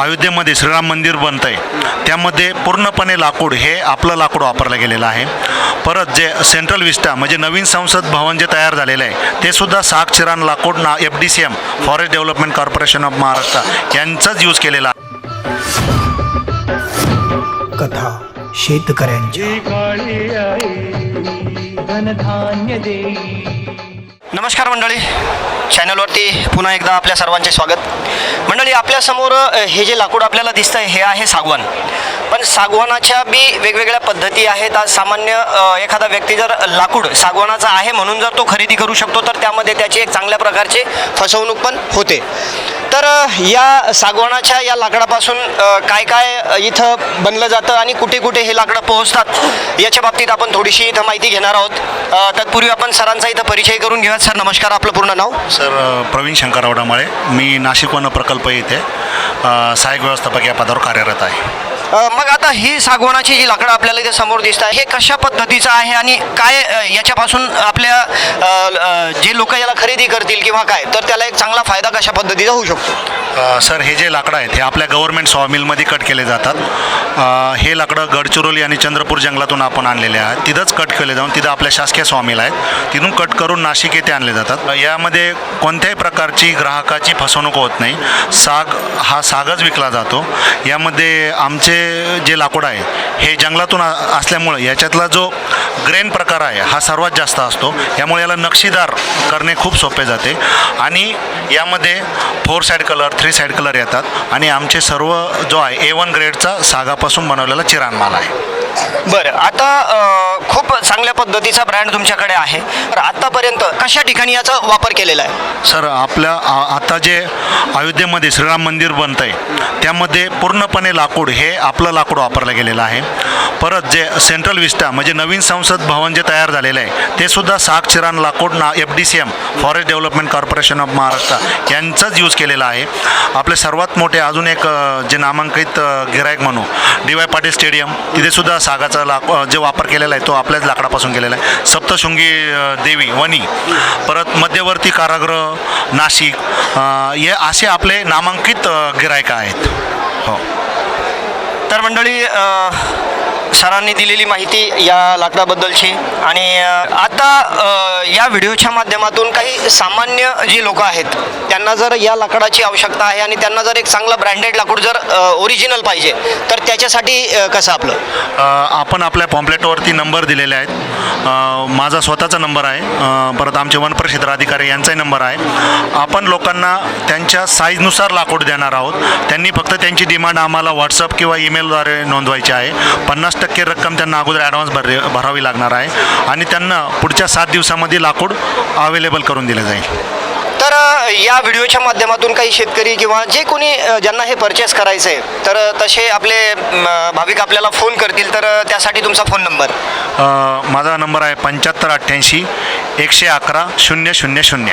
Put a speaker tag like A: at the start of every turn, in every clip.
A: अयोध्येमध्ये श्रीराम मंदिर बनतं आहे त्यामध्ये पूर्णपणे लाकूड हे आपलं लाकूड वापरलं गेलेलं आहे. परत जे सेंट्रल विस्टा म्हणजे नवीन संसद भवन जे तयार झालेलं आहे ते सुद्धा साग चिरान लाकूड ना F D C M forest development corporation of Maharashtra यांचाच यूज केलेला आहे.
B: कथा शेतकऱ्यांची
C: धनधान्य देई.
D: नमस्कार मंडळी. चॅनलवरती पुन्हा एकदा आपल्या सर्वांचे स्वागत. मंडळी आपल्यासमोर हे जे लाकूड आपल्याला दिसतं आहे हे आहे सागवान. पण सागवानाच्या बी वेगवेगळ्या पद्धती आहेत. आज सामान्य एखादा व्यक्ती जर लाकूड सागवानाचा आहे म्हणून जर तो खरेदी करू शकतो तर त्यामध्ये त्याची एक चांगल्या प्रकारची फसवणूक पण होते. तर या सागवानाच्या या लाकडापासून काय काय इथं बनलं जातं आणि कुठे कुठे हे लाकडं पोहोचतात याच्या बाबतीत आपण थोडीशी इथं माहिती घेणार आहोत. तत्पूर्वी आपण सरांचा इथं परिचय करून घेऊयात सर. नमस्कार आपलं पूर्ण नाव?
A: सर प्रवीण शंकर आवडामाळे मी नाशिक वन प्रकल्प येथे सहाय्यक व्यवस्थापक या पदावर कार्यरत आहे.
D: मग आता ही सागवणाची जी लाकडं आपल्याला इथे समोर दिसत आहे हे कशा पद्धतीचं आहे आणि काय याच्यापासून आपल्या जे लोक याला खरेदी करतील किंवा काय तर त्याला एक चांगला फायदा कशा पद्धतीचा होऊ शकतो?
A: सर हे जे लाकडं आहेत हे आपल्या गव्हर्नमेंट सॉमिलमध्ये कट केले जातात. हे लाकडं गडचिरोली आणि चंद्रपूर जंगलातून आपण आणलेले आहेत. तिथंच कट केले जाऊन तिथं आपल्या शासकीय सॉमिल आहेत. तिथून कट करून नाशिक येथे आणले जातात. यामध्ये कोणत्याही प्रकारची ग्राहकाची फसवणूक होत नाही. साग हा सागच विकला जातो. यामध्ये आमचे जे लाकूड आहे हे जंगलातून असल्यामुळं याच्यातला जो ग्रेन प्रकार आहे हा सर्वात जास्त असतो. यामुळे याला नक्षीदार करणे खूप सोपे जाते. आणि यामध्ये four side colour three side colour येतात. आणि आमचे सर्व जो आहे ए वन ग्रेडचा सागापासून बनवलेला चिरानमाल आहे.
D: बरं आता अ, खूप चांगल्या पद्धतीचा ब्रँड तुमच्याकडे आहे. तर आतापर्यंत कशा ठिकाणी याचा वापर केलेला आहे?
A: सर आपल्या आ- आता जे अयोध्येमध्ये श्रीराम मंदिर बनतं आहे त्यामध्ये पूर्णपणे लाकूड हे आपलं लाकूड वापरलं गेलेलं आहे. परत जे सेंट्रल विस्टा म्हणजे नवीन संसद भवन जे तयार झालेलं आहे ते सुद्धा साग चिरान लाकूड ना F D C M forest development corporation of Maharashtra यांचाच यूज केलेला आहे. आपले सर्वात मोठे अजून एक अ, जे नामांकित अ, गिरायक म्हणू डी वाय पाटील स्टेडियम तिथे सुद्धा सागाचा लाक जे वापर केलेला आहे तो आपल्याच लाकडापासून केलेला आहे. सप्तशृंगी देवी वणी परत मध्यवर्ती कारागृह नाशिक हे असे आपले नामांकित अ, गिरायक आहेत. हो.
D: तर मंडळी सरांनी दिलेली माहिती या लाकडाबद्दलची. आणि आता या व्हिडिओच्या माध्यमातून काही सामान्य जी लोक आहेत त्यांना जर या लाकडाची आवश्यकता आहे आणि त्यांना जर एक चांगलं ब्रँडेड लाकूड जर ओरिजिनल पाहिजे तर त्याच्यासाठी कसं आपलं?
A: आपण आपल्या पॉम्प्लेटवरती नंबर दिलेले आहेत. माझा स्वतःचा नंबर आहे. परत आमचे वनप्रक्षेत्र अधिकारी यांचाही नंबर आहे. आपण लोकांना त्यांच्या साईजनुसार लाकूड देणार आहोत. त्यांनी फक्त त्यांची डिमांड आम्हाला व्हॉट्सअप किंवा ईमेलद्वारे नोंदवायची आहे. पन्नास टक्के रक्कम त्यांना अगोदर ॲडव्हान्स भर भरावी लागणार आहे आणि त्यांना पुढच्या सात दिवसामध्ये लाकूड अवेलेबल करून दिलं जाईल.
D: तर या व्हिडिओच्या माध्यमातून काही शेतकरी किंवा जे कोणी ज्यांना हे परचेस करायचं आहे तर तसे आपले भाविक आपल्याला फोन करतील. तर त्यासाठी तुमचा फोन नंबर
A: माझा नंबर आहे पंच्याहत्तर अठ्ठ्याऐंशी एकशे अकरा शून्य शून्य शून्य.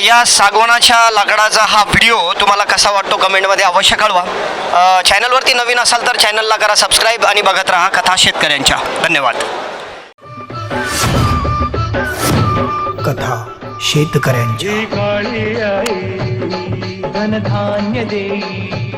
D: या सागवानाच्या लाकडाचा हा व्हिडिओ तुम्हाला कसा वाटतो कमेंटमध्ये अवश्य कळवा. चॅनलवरती नवीन असाल तर चॅनलला करा सबस्क्राईब आणि बघत राहा कथा शेतकऱ्यांच्या. धन्यवाद.
B: कथा शेतकऱ्यांची
C: धनधान्य देई